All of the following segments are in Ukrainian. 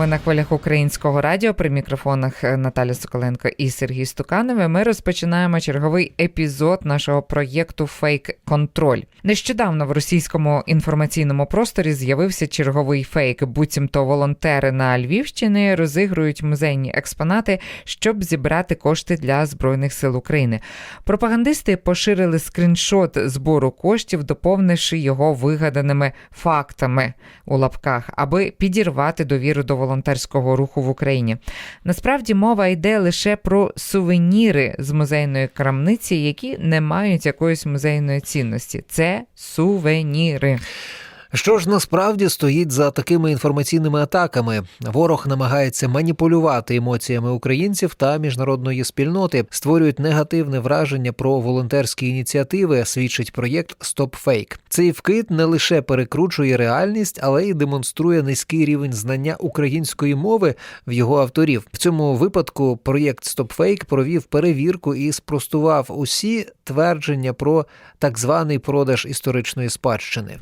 Ми на хвилях українського радіо при мікрофонах е, Наталя Соколенко і Сергій Стуканове. Ми розпочинаємо черговий епізод нашого проєкту Фейк Контроль. Нещодавно в російському інформаційному просторі з'явився черговий фейк. Буцімто волонтери на Львівщині розігрують музейні експонати, щоб зібрати кошти для збройних сил України. Пропагандисти поширили скріншот збору коштів, доповнивши його вигаданими фактами у лапках, аби підірвати довіру до волонтерського руху в Україні. Насправді мова йде лише про сувеніри з музейної крамниці, які не мають якоїсь музейної цінності. Це сувеніри. Що ж насправді стоїть за такими інформаційними атаками? Ворог намагається маніпулювати емоціями українців та міжнародної спільноти, створюють негативне враження про волонтерські ініціативи. Свідчить проєкт StopFake. Цей вкид не лише перекручує реальність, але й демонструє низький рівень знання української мови в його авторів. В цьому випадку проєкт StopFake провів перевірку і спростував усі твердження про так званий продаж історичної спадщини.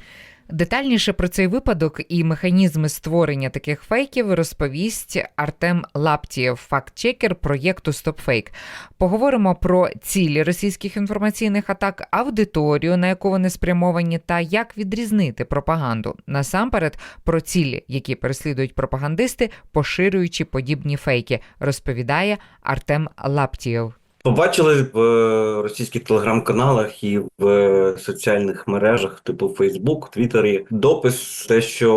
Детальніше про цей випадок і механізми створення таких фейків розповість Артем Лаптієв, фактчекер проєкту StopFake. Поговоримо про цілі російських інформаційних атак, аудиторію, на яку вони спрямовані, та як відрізнити пропаганду. Насамперед про цілі, які переслідують пропагандисти, поширюючи подібні фейки, розповідає Артем Лаптієв. Побачили в е, російських телеграм-каналах і в е, соціальних мережах, типу Фейсбук, Твіттері, допис те, що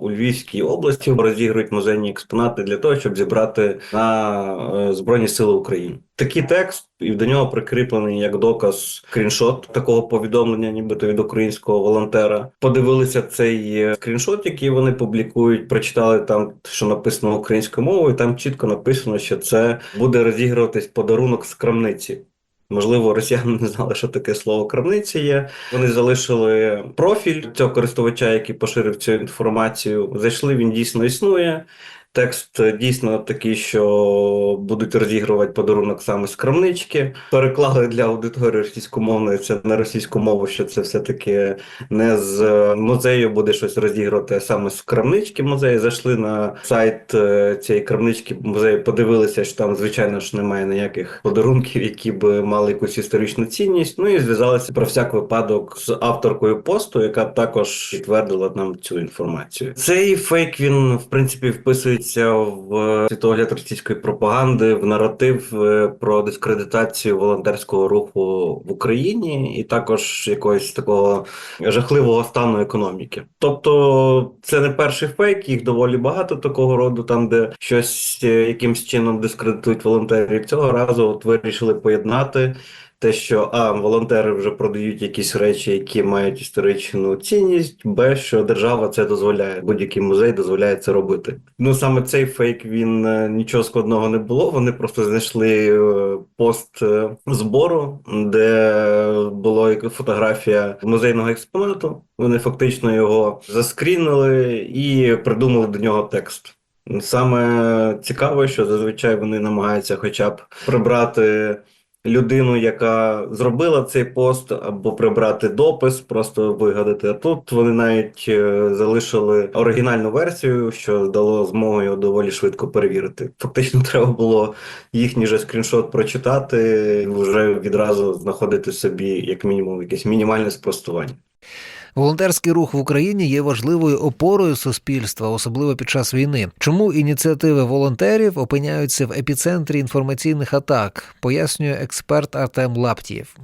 у Львівській області розігрують музейні експонати для того, щоб зібрати на е, Збройні Сили України. Такий текст, і до нього прикріплений як доказ скріншот такого повідомлення, нібито від українського волонтера. Подивилися цей е, скріншот, який вони публікують. Прочитали там, що написано українською мовою. Там чітко написано, що це буде розігруватись подарунок з крамниці. Можливо, росіяни не знали, що таке слово крамниці є. Вони залишили профіль цього користувача, який поширив цю інформацію. Зайшли, він дійсно існує. Текст е, дійсно такий, що будуть розігрувати подарунок саме з крамнички. Переклали для аудиторії російськомовної це на російську мову, що це все-таки не з е, музею буде щось розігрувати, а саме з крамнички музею. Зайшли на сайт е, цієї крамнички музею, подивилися, що там, звичайно ж, немає ніяких подарунків, які б мали якусь історичну цінність. Ну і зв'язалися про всяк випадок з авторкою посту, яка також підтвердила нам цю інформацію. Цей фейк він в принципі вписується в світогляд російської пропаганди, в наратив е, про дискредитацію волонтерського руху в Україні, і також якогось такого жахливого стану економіки. Тобто, це не перший фейк, їх доволі багато такого роду, там де щось е, якимсь чином дискредитують волонтерів. Цього разу от вирішили поєднати те, що а волонтери вже продають якісь речі, які мають історичну цінність, б, що держава це дозволяє. Будь-який музей дозволяє це робити. Ну саме цей фейк він е, нічого складного не було. Вони просто знайшли е, пост е, збору, де була фотографія музейного експонату. Вони фактично його заскрінили і придумали до нього текст. Саме цікаве, що зазвичай вони намагаються, хоча б прибрати людину, яка зробила цей пост, або прибрати допис, просто вигадати. А тут вони навіть е, залишили оригінальну версію, що дало змогу його доволі швидко перевірити. Фактично, треба було їхній же скріншот прочитати, вже відразу знаходити собі, як мінімум, якесь мінімальне спростування. Волонтерський рух в Україні є важливою опорою суспільства, особливо під час війни. Чому ініціативи волонтерів опиняються в епіцентрі інформаційних атак, пояснює експерт Артем Лаптієв.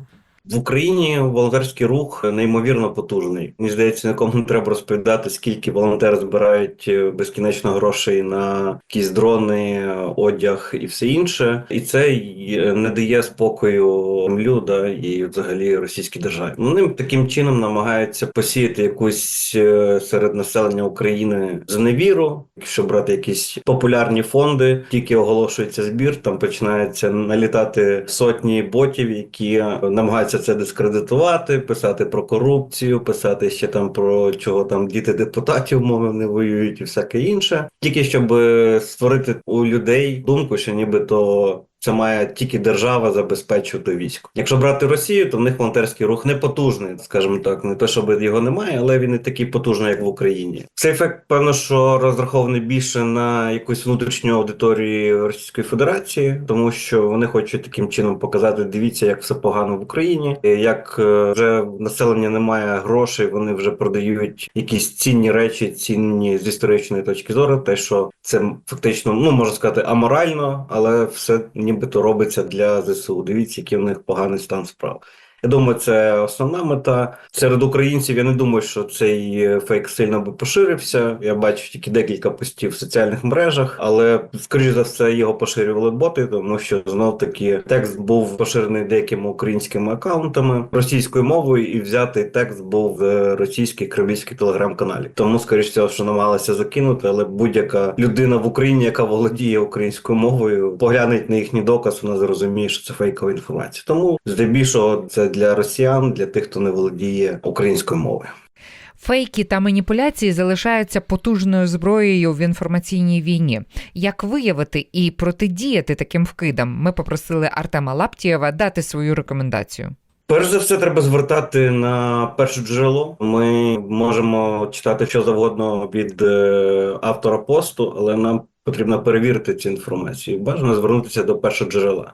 В Україні волонтерський рух неймовірно потужний. Мені здається, нікому не треба розповідати, скільки волонтери збирають е, безкінечно грошей на якісь дрони, одяг і все інше. І це й не дає спокою Кремлю, да, і взагалі російській державі. Вони таким чином намагаються посіяти якусь е, серед населення України зневіру, якщо брати якісь популярні фонди, тільки оголошується збір, там починається налітати сотні ботів, які намагаються це дискредитувати, писати про корупцію, писати ще там про чого там діти депутатів мови не воюють і всяке інше, тільки щоб створити у людей думку, що нібито Це має тільки держава забезпечувати військо. Якщо брати Росію, то в них волонтерський рух не потужний, скажімо так, не те, щоб його немає, але він не такий потужний, як в Україні. Цей ефект, певно, що розрахований більше на якусь внутрішню аудиторію Російської Федерації, тому що вони хочуть таким чином показати: дивіться, як все погано в Україні, як е, вже населення немає грошей, вони вже продають якісь цінні речі, цінні з історичної точки зору. Те, що це фактично, ну можна сказати, аморально, але все нібито робиться для ЗСУ. Дивіться, який в них поганий стан справ. Я думаю, це основна мета. Серед українців я не думаю, що цей е, фейк сильно би поширився. Я бачив тільки декілька постів в соціальних мережах, але скоріш за все його поширювали боти, тому що знов таки текст був поширений деякими українськими акаунтами російською мовою, і взятий текст був в російській кремлівській телеграм-каналі. Тому, скоріш всього, що намагалися закинути, але будь-яка людина в Україні, яка володіє українською мовою, поглянеть на їхній доказ, вона зрозуміє, що це фейкова інформація. Тому здебільшого це для росіян, для тих, хто не володіє українською мовою. Фейки та маніпуляції залишаються потужною зброєю в інформаційній війні. Як виявити і протидіяти таким вкидам? Ми попросили Артема Лаптієва дати свою рекомендацію. Перш за все, треба звертати на перше джерело. Ми можемо читати що завгодно від е, автора посту, але нам потрібно перевірити цю інформацію. Бажано звернутися до першого джерела.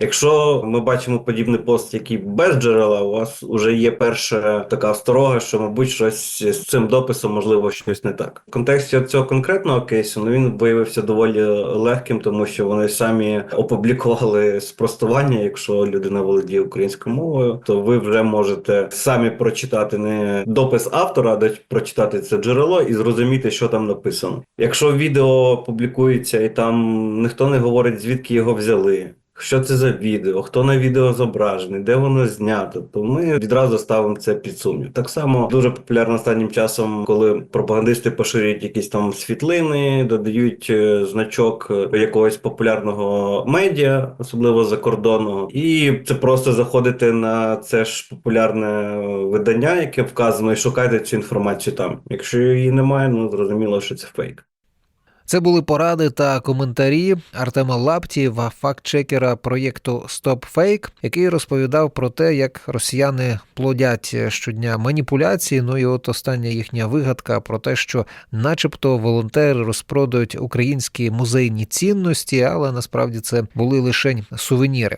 Якщо ми бачимо подібний пост, який без джерела, у вас вже є перша така осторога, що, мабуть, щось з цим дописом можливо щось не так. В контексті цього конкретного кейсу ну він виявився доволі легким, тому що вони самі опублікували спростування. Якщо людина володіє українською мовою, то ви вже можете самі прочитати не допис автора, а прочитати це джерело і зрозуміти, що там написано. Якщо відео публікується і там ніхто не говорить, звідки його взяли. Що це за відео, хто на відео зображений, де воно знято, то ми відразу ставимо це під сумнів. Так само дуже популярно останнім часом, коли пропагандисти поширюють якісь там світлини, додають е, значок е, якогось популярного медіа, особливо закордонного, і це просто заходите на це ж популярне видання, яке вказано, і шукайте цю інформацію там. Якщо її немає, ну зрозуміло, що це фейк. Це були поради та коментарі Артема Лаптієва, фактчекера проєкту StopFake, який розповідав про те, як росіяни плодять щодня маніпуляції. Ну і от остання їхня вигадка про те, що, начебто, волонтери розпродають українські музейні цінності, але насправді це були лише сувеніри.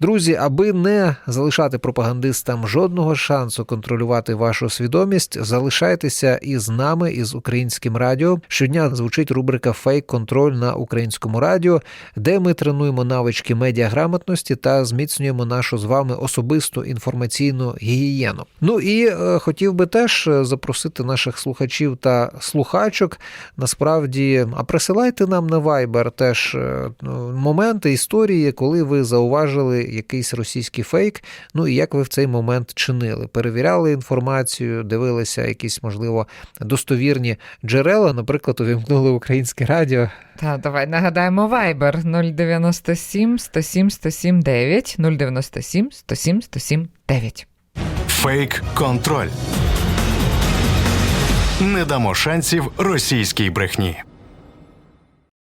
Друзі, аби не залишати пропагандистам жодного шансу контролювати вашу свідомість, залишайтеся із нами, із українським радіо. Щодня звучить рубрика Фейк контроль на українському радіо, де ми тренуємо навички медіаграмотності та зміцнюємо нашу з вами особисту інформаційну гігієну. Ну і е, хотів би теж запросити наших слухачів та слухачок. Насправді, а присилайте нам на Viber теж е, моменти історії, коли ви зауважили якийсь російський фейк. Ну і як ви в цей момент чинили? Перевіряли інформацію, дивилися якісь, можливо, достовірні джерела, наприклад, увімкнули українське радіо. Та давай нагадаємо Viber 097 107 107 9 097 107 107 9. Фейк контроль. Не дамо шансів російській брехні.